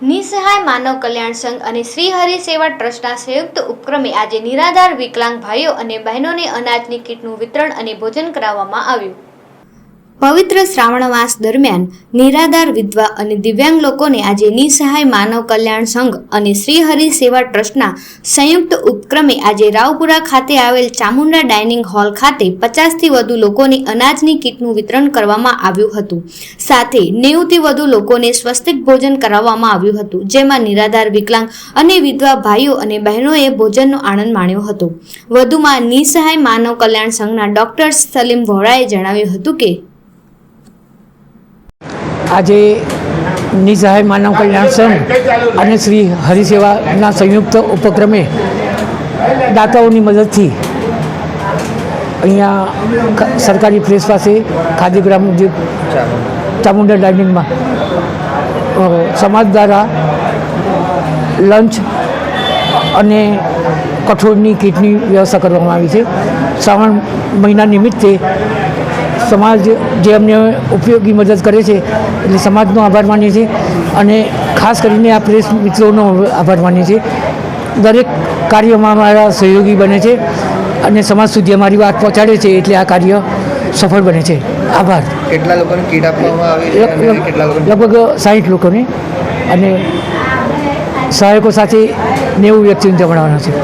નિસહાય માનવ કલ્યાણ સંઘ અને શ્રી હરિ સેવા ટ્રસ્ટના સંયુક્ત ઉપક્રમે આજે નિરાધાર વિકલાંગ ભાઈઓ અને બહેનોને અનાજની કીટનું વિતરણ અને ભોજન કરાવવામાં આવ્યું. પવિત્ર શ્રાવણ માસ દરમિયાન નિરાધાર વિધવા અને દિવ્યાંગ લોકોને આજે નિસહાય માનવ કલ્યાણ સંઘ અને શ્રી સેવા ટ્રસ્ટના સંયુક્ત ઉપક્રમે આજે રાવપુરા ખાતે આવેલ ચામુંડા ડાઇનિંગ હોલ ખાતે પચાસથી વધુ લોકોને અનાજની કીટનું વિતરણ કરવામાં આવ્યું હતું. સાથે નેવુંથી વધુ લોકોને સ્વસ્તિક ભોજન કરાવવામાં આવ્યું હતું, જેમાં નિરાધાર વિકલાંગ અને વિધવા ભાઈઓ અને બહેનોએ ભોજનનો આનંદ માણ્યો હતો. વધુમાં નિસહાય માનવ કલ્યાણ સંઘના ડોક્ટર સલીમ વોરાએ જણાવ્યું હતું કે આજે નિસહાય માનવ કલ્યાણ સંઘ અને શ્રી હરિસેવાના સંયુક્ત ઉપક્રમે દાતાઓની મદદથી અહીંયા સરકારી પ્રેસ પાસે ખાદીગ્રામ જે ચામુંડા ડાઇનિંગમાં સમાજ દ્વારા લંચ અને કઠોળની કીટની વ્યવસ્થા કરવામાં આવી છે. શ્રાવણ મહિના નિમિત્તે સમાજ જે અમને ઉપયોગી મદદ કરે છે એટલે સમાજનો આભાર માનીએ છીએ અને ખાસ કરીને આ પ્રેસ મિત્રોનો આભાર માનીએ છીએ. દરેક કાર્યમાં અમારા સહયોગી બને છે અને સમાજ સુધી અમારી વાત પહોંચાડે છે એટલે આ કાર્ય સફળ બને છે. આભાર. કેટલા લોકોને કીટ આપવામાં આવી લગભગ સાહીઠ લોકોને અને સહાયકો સાથે નેવું વ્યક્તિને જમાડવાના છે.